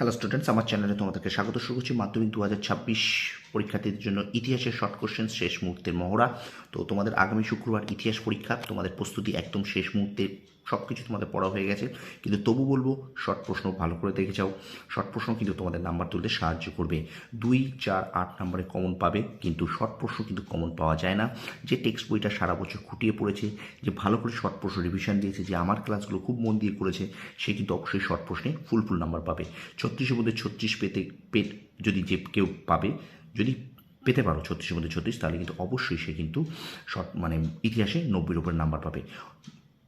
Hello students আমার চ্যানেলে তোমাদেরকে স্বাগত। শুরু করছি মাধ্যমিক দু হাজার ছাব্বিশ পরীক্ষার্থীদের জন্য ইতিহাসের শর্ট কোশ্চেন শেষ মুহূর্তের মহড়া। তো তোমাদের আগামী শুক্রবার ইতিহাস পরীক্ষা, তোমাদের প্রস্তুতি একদম শেষ মুহূর্তে সব কিছু তোমাদের পড়া হয়ে গেছে। কিন্তু তবু বলব শর্ট প্রশ্ন ভালো করে দেখে যাও। শর্ট প্রশ্ন কিন্তু তোমাদের নাম্বার তুলতে সাহায্য করবে। দুই, চার, আট নম্বরে কমন পাবে, কিন্তু শর্ট প্রশ্ন কিন্তু কমন পাওয়া যায় না। যে টেক্সট বইটা সারা বছর খুঁটিয়ে পড়েছে, যে ভালো করে শর্ট প্রশ্ন রিভিশন দিয়েছে, যে আমার ক্লাসগুলো খুব মন দিয়ে করেছে, সে কিন্তু অবশ্যই শর্ট প্রশ্নে ফুল ফুল নাম্বার পাবে। ছত্রিশের মধ্যে ছত্রিশ পেতে পেট যদি যে কেউ পাবে, যদি পেতে পারো ছত্রিশের মধ্যে ছত্রিশ, তাহলে কিন্তু অবশ্যই সে কিন্তু শর্ট মানে ইতিহাসে নব্বইয়ের উপরে নাম্বার পাবে।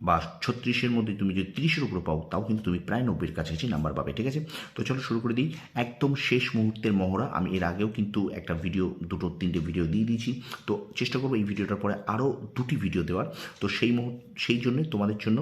বা ছত্রিশের মধ্যে তুমি যদি তিরিশের উপরে পাও, তাও কিন্তু তুমি প্রায় নব্বইয়ের কাছাকাছি নাম্বার পাবে, ঠিক আছে? তো চলো শুরু করে দিই। একদম শেষ মুহূর্তের মহড়া। আমি এর আগেও কিন্তু একটা ভিডিও দুটো, তিনটে ভিডিও দিয়ে দিয়েছি। তো চেষ্টা করব এই ভিডিওটার পরে আরও দুটি ভিডিও দেওয়ার। তো সেই মুহূর্ত সেই জন্যে তোমাদের জন্য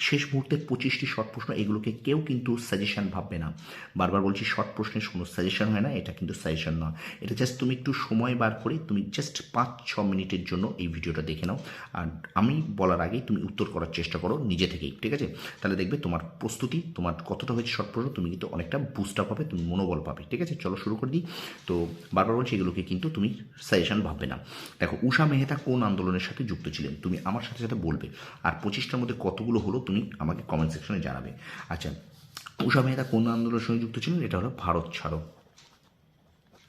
শেষ মুহূর্তে পঁচিশটি শর্ট প্রশ্ন, এগুলোকে কেউ কিন্তু সাজেশন ভাববে না। বারবার বলছি শর্ট প্রশ্নের কোনো সাজেশন হয় না, এটা কিন্তু সাজেশন নয়। এটা জাস্ট তুমি একটু সময় বার করে তুমি জাস্ট পাঁচ, ছ মিনিটের জন্য এই ভিডিওটা দেখে নাও। আর আমি বলার আগেই তুমি উত্তর করার চেষ্টা করো নিজে থেকেই, ঠিক আছে? তাহলে দেখবে তোমার প্রস্তুতি, তোমার কতটা হয়েছে শর্ট প্রশ্ন, তুমি কিন্তু অনেকটা বুস্ট আপ পাবে, তুমি মনোবল পাবে, ঠিক আছে? চলো শুরু করে দিই। তো বারবার বলছি এগুলোকে কিন্তু তুমি সাজেশন ভাববে না। দেখো, উষা মেহতা কোন আন্দোলনের সাথে যুক্ত ছিলেন? তুমি আমার সাথে সাথে বলবে। আর পঁচিশটার মধ্যে কতগুলো হলো তুমি আমাকে কমেন্ট সেকশনে জানাবে। আচ্ছা উষা মেহতা কোন আন্দোলনের সঙ্গে যুক্ত ছিলেন? এটা হলো ভারত ছাড়ো।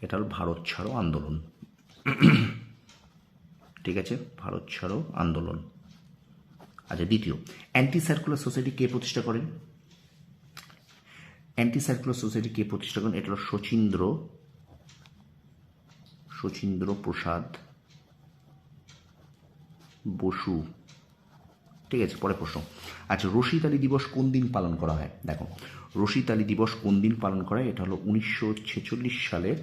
এটা হলো ভারত ছাড়ো আন্দোলন। ঠিক আছে? ভারত ছাড়ো আন্দোলন। আচ্ছা দ্বিতীয় অ্যান্টি সার্কুলার সোসাইটি কে প্রতিষ্ঠা করেন? অ্যান্টি সার্কুলার সোসাইটি কে প্রতিষ্ঠা করেন? এটা হলো শচীন্দ্র শচীন্দ্র প্রসাদ বসু। ঠিক আছে পরে প্রশ্ন। আচ্ছা রশিদ দিবস কোন দিন পালন করা হয়? দেখো, রশিদ আলী দিবস কোন দিন পালন করা হয়? এটা হলো উনিশশো ছেচল্লিশ সালের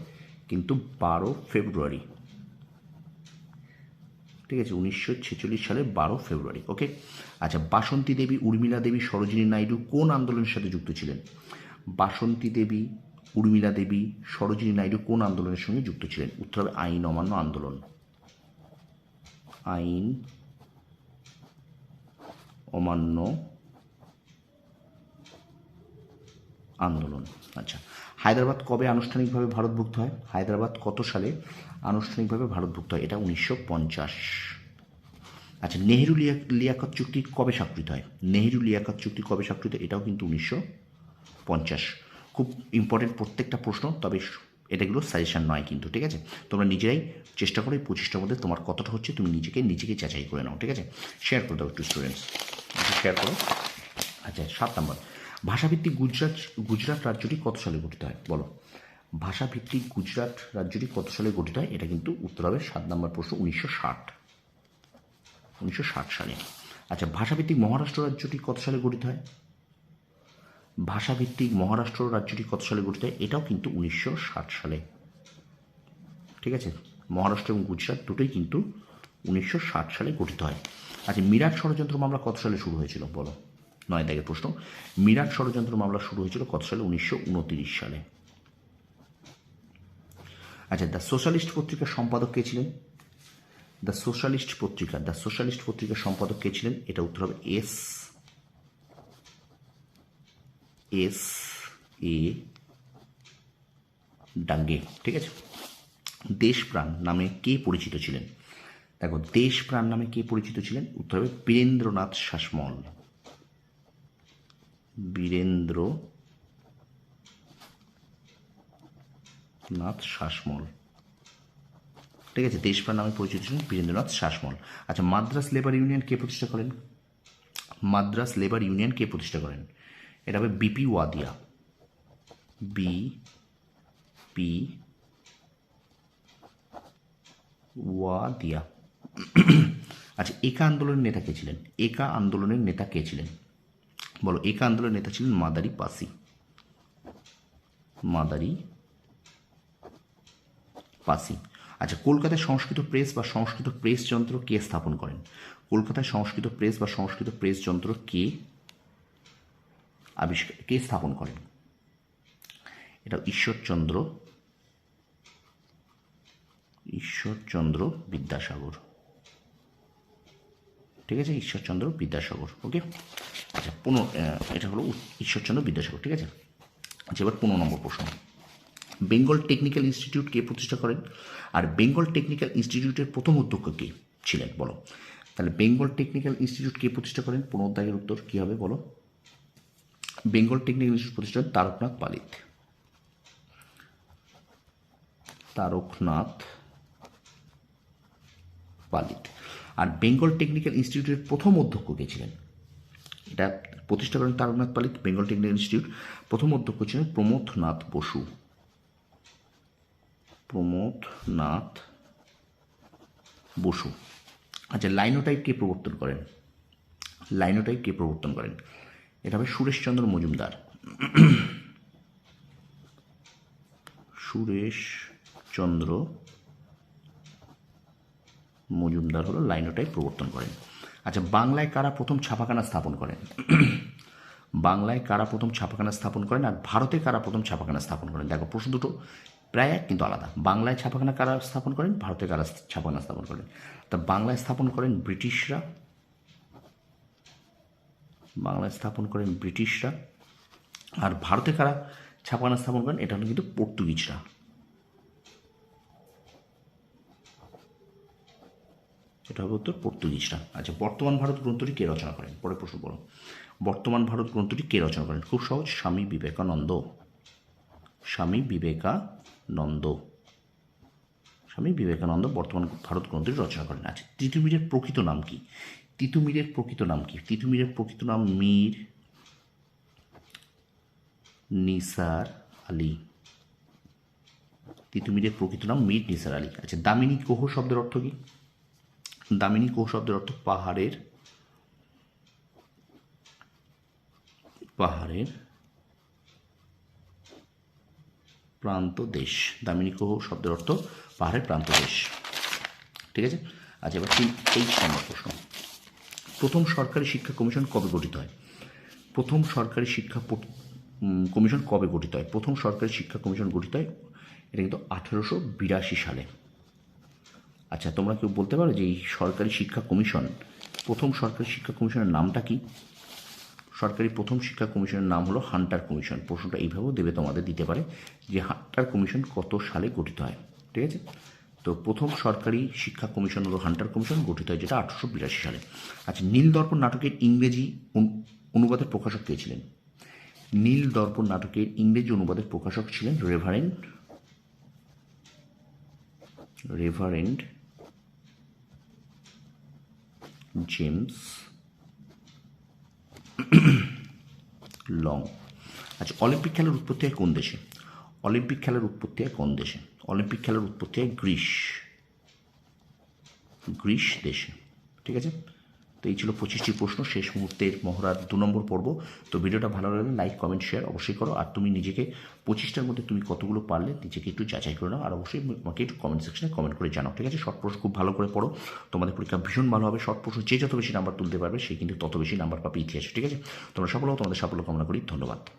কিন্তু বারো ফেব্রুয়ারি। ঠিক আছে, উনিশশো ছেচল্লিশ সালের বারো ফেব্রুয়ারি, ওকে? আচ্ছা বাসন্তী দেবী, উর্মিলা দেবী, সরোজিনী নাইডু কোন আন্দোলনের সাথে যুক্ত ছিলেন? বাসন্তী দেবী, উর্মিলা দেবী, সরোজিনী নাইডু কোন আন্দোলনের সঙ্গে যুক্ত ছিলেন? উত্তর হবে, আইন অমান্য আন্দোলন। আইন অমান্য আন্দোলন। আচ্ছা হায়দ্রাবাদ কবে আনুষ্ঠানিকভাবে ভারতভুক্ত হয়? হায়দ্রাবাদ কত সালে আনুষ্ঠানিকভাবে ভারতভুক্ত হয়? এটা উনিশশো পঞ্চাশ। আচ্ছা নেহেরু লিয়া, লিয়াকত চুক্তি কবে স্বাক্ষরিত হয়? নেহেরু লিয়াকত চুক্তি কবে স্বাক্ষরিত এটাও কিন্তু উনিশশো পঞ্চাশ। খুব ইম্পর্টেন্ট প্রত্যেকটা প্রশ্ন, তবে এটাগুলো সাজেশান নয় কিন্তু, ঠিক আছে? তোমরা নিজেরাই চেষ্টা করো এই পঁচিশটার মধ্যে তোমার কতটা হচ্ছে তুমি নিজেকে নিজেকে যাচাই করে নাও, ঠিক আছে? শেয়ার করে দাও একটু স্টুডেন্টস শেয়ার করো। আচ্ছা সাত নম্বর। ভাষাভিত্তিক গুজরাট গুজরাট রাজ্যটি কত সালে গঠিত হয়? বলো। ভাষাভিত্তিক গুজরাট রাজ্যটি কত সালে গঠিত হয়? এটা কিন্তু উত্তর হবে সাত নম্বর প্রশ্ন, উনিশশো ষাট। উনিশশো ষাট সালে। আচ্ছা ভাষাভিত্তিক মহারাষ্ট্র রাজ্যটি কত সালে গঠিত হয়? ভাষাভিত্তিক মহারাষ্ট্র রাজ্যটি কত সালে গঠিত হয়? এটাও কিন্তু উনিশশো ষাট সালে। ঠিক আছে? মহারাষ্ট্র এবং গুজরাট দুটোই কিন্তু উনিশশো ষাট সালে গঠিত হয়। আচ্ছা মিরাট ষড়যন্ত্র মামলা কত সালে শুরু হয়েছিল বলো? নয় দাগের প্রশ্ন। মিরাট ষড়যন্ত্র মামলা শুরু হয়েছিল কত সালে? উনিশশো সালে। আচ্ছা দ্য সোশ্যালিস্ট পত্রিকার সম্পাদক কে ছিলেন? দ্য সোশ্যালিস্ট পত্রিকা, দ্য সোশ্যালিস্ট পত্রিকার সম্পাদক কে ছিলেন? এটা উত্তর হবে এস এস, এ, ডাঙ্গে, ঠিক আছে? দেশপ্রাণ নামে কে পরিচিত ছিলেন? দেখো, দেশপ্রাণ নামে কে পরিচিত ছিলেন? উত্তর হবে বীরেন্দ্রনাথ শাসমল। বীরেন্দ্র নাথ শাসমল। ঠিক আছে, দেশপ্রাণ নামে পরিচিত ছিলেন বীরেন্দ্রনাথ শাসমল। আচ্ছা মাদ্রাস লেবার ইউনিয়ন কে প্রতিষ্ঠা করেন? মাদ্রাস লেবার ইউনিয়ন কে প্রতিষ্ঠা করেন? এটা হবে BP Wadia. B P Wadia. আচ্ছা একা আন্দোলনের নেতা কে ছিলেন? একা আন্দোলনের নেতা কে ছিলেন? বলো, একা আন্দোলনের নেতা ছিলেন মাদারি পাসি। মাদারি পাসি। আচ্ছা কলকাতায় সংস্কৃত প্রেস বা সংস্কৃত প্রেস যন্ত্র কে স্থাপন করেন? কলকাতায় সংস্কৃত প্রেস বা সংস্কৃত প্রেস যন্ত্র কে আবিষ্কার, কে স্থাপন করেন? এটা ঈশ্বরচন্দ্র ঈশ্বরচন্দ্র বিদ্যাসাগর। ঠিক আছে? ঈশ্বরচন্দ্র বিদ্যাসাগর ওকে আচ্ছা পুনঃ এটা হলো ঈশ্বরচন্দ্র বিদ্যাসাগর, ঠিক আছে? আচ্ছা এবার পনেরো নম্বর প্রশ্ন। বেঙ্গল টেকনিক্যাল ইনস্টিটিউট কে প্রতিষ্ঠা করেন? আর বেঙ্গল টেকনিক্যাল ইনস্টিটিউটের প্রথম অধ্যক্ষ কে ছিলেন, বলো? তাহলে বেঙ্গল টেকনিক্যাল ইনস্টিটিউট কে প্রতিষ্ঠা করেন? পনেরো উত্তর কী হবে, বলো? বেঙ্গল টেকনিক্যাল ইনস্টিটিউট প্রতিষ্ঠান তারকনাথ পালিত। তারকনাথ পালিত। আর বেঙ্গল টেকনিক্যাল ইনস্টিটিউটের প্রথম অধ্যক্ষ ছিলেন? এটা প্রতিষ্ঠা করেন তারকনাথ পালিত বেঙ্গল টেকনিক্যাল ইনস্টিটিউট প্রথম অধ্যক্ষ ছিলেন প্রমোদনাথ বসু। প্রমোদনাথ বসু। আচ্ছা লাইনোটাইপ কে প্রবর্তন করেন? লাইনোটাইপ কে প্রবর্তন করেন? এটা হবে সুরেশচন্দ্র মজুমদার। সুরেশচন্দ্র মজুমদার হলো লাইনোটাইপ প্রবর্তন করেন। আচ্ছা বাংলায় কারা প্রথম ছাপাখানা স্থাপন করেন? বাংলায় কারা প্রথম ছাপাখানা স্থাপন করেন আর ভারতে কারা প্রথম ছাপাখানা স্থাপন করেন? দেখো, প্রশ্ন দুটো প্রায় এক, কিন্তু আলাদা। বাংলায় ছাপাখানা কারা স্থাপন করেন? ভারতে কারা ছাপাখানা স্থাপন করেন? তা বাংলায় স্থাপন করেন ব্রিটিশরা? বাংলায় স্থাপন করেন ব্রিটিশরা? আর ভারতে কারা ছাপাখানা স্থাপন করেন? এটা হলো কিন্তু পর্তুগিজরা। এটা হবে উত্তর পর্তুগিজরা। আচ্ছা বর্তমান ভারত গ্রন্থটি কে রচনা করেন? পরে প্রশ্ন পড়ো বর্তমান ভারত গ্রন্থটি কে রচনা করেন? খুব সহজ, স্বামী বিবেকানন্দ। স্বামী বিবেকানন্দ। স্বামী বিবেকানন্দ বর্তমান ভারত গ্রন্থটি রচনা করেন। আচ্ছা তিতুমিরের প্রকৃত নাম কি? তিতুমিরের প্রকৃত নাম কি? তিতুমিরের প্রকৃত নাম মীর নিসার আলী। তিতুমিরের প্রকৃত নাম মীর নিসার আলী। আচ্ছা দামিনী কোহ শব্দের অর্থ কি? দামিনী কোহ শব্দের অর্থ পাহাড়ের পাহাড়ের প্রান্ত দেশ। দামিনী কোহ শব্দের অর্থ পাহাড়ের প্রান্ত দেশ। ঠিক আছে? আচ্ছা এবার তিন তেইশ নম্বর প্রশ্ন। প্রথম সরকারি শিক্ষা কমিশন কবে গঠিত হয়? প্রথম সরকারি শিক্ষা কমিশন কবে গঠিত হয়? প্রথম সরকারি শিক্ষা কমিশন গঠিত হয়, এটা কিন্তু আঠেরোশো বিরাশি সালে। আচ্ছা তোমরা কেউ বলতে পারো যে এই সরকারি শিক্ষা কমিশন, প্রথম সরকারি শিক্ষা কমিশনের নামটা কি? সরকারি প্রথম শিক্ষা কমিশনের নাম হলো হান্টার কমিশন। প্রশ্নটা এইভাবেও দেবে তোমাদের দিতে পারে যে হান্টার কমিশন কত সালে গঠিত হয়, ঠিক আছে? তো প্রথম সরকারি শিক্ষা কমিশন হলো হান্টার কমিশন, গঠিত হয় যেটা আঠারোশো বিরাশি সালে। আচ্ছা নীল দর্পণ নাটকের ইংরেজি অনু- অনুবাদের প্রকাশক কে ছিলেন? নীল দর্পণ নাটকের ইংরেজি অনুবাদের প্রকাশক ছিলেন রেভারেন্ড রেভারেন্ড জেমস লং আচ্ছা অলিম্পিক খেলার উৎপত্তি হয় কোন দেশে? অলিম্পিক খেলার উৎপত্তি হয় কোন দেশে? অলিম্পিক খেলার উৎপত্তি হয় গ্রিস গ্রীস দেশে। ঠিক আছে? তো এই ছিল পঁচিশটি প্রশ্ন। শেষ মুহূর্তের মহড়ার দু নম্বর পর্ব। তো ভিডিওটা ভালো লাগলে লাইক, কমেন্ট শেয়ার অবশ্যই করো। আর তুমি নিজেকে পঁচিশটার মধ্যে তুমি কতগুলো পারলে নিজেকে একটু যাচাই করে নাও। আর অবশ্যই আমাকে একটু কমেন্ট সেকশনে কমেন্ট করে জানাও, ঠিক আছে? শর্ট প্রশ্ন খুব ভালো করে পড়ো। তোমাদের পরীক্ষা ভীষণ ভালো হবে। শর্ট প্রশ্ন যে যত বেশি নাম্বার তুলতে পারবে, সে কিন্তু তত বেশি নাম্বার পাবে ইতিহাসে, ঠিক আছে? তোমরা সফল তোমাদের সাফল্য কামনা করি। ধন্যবাদ।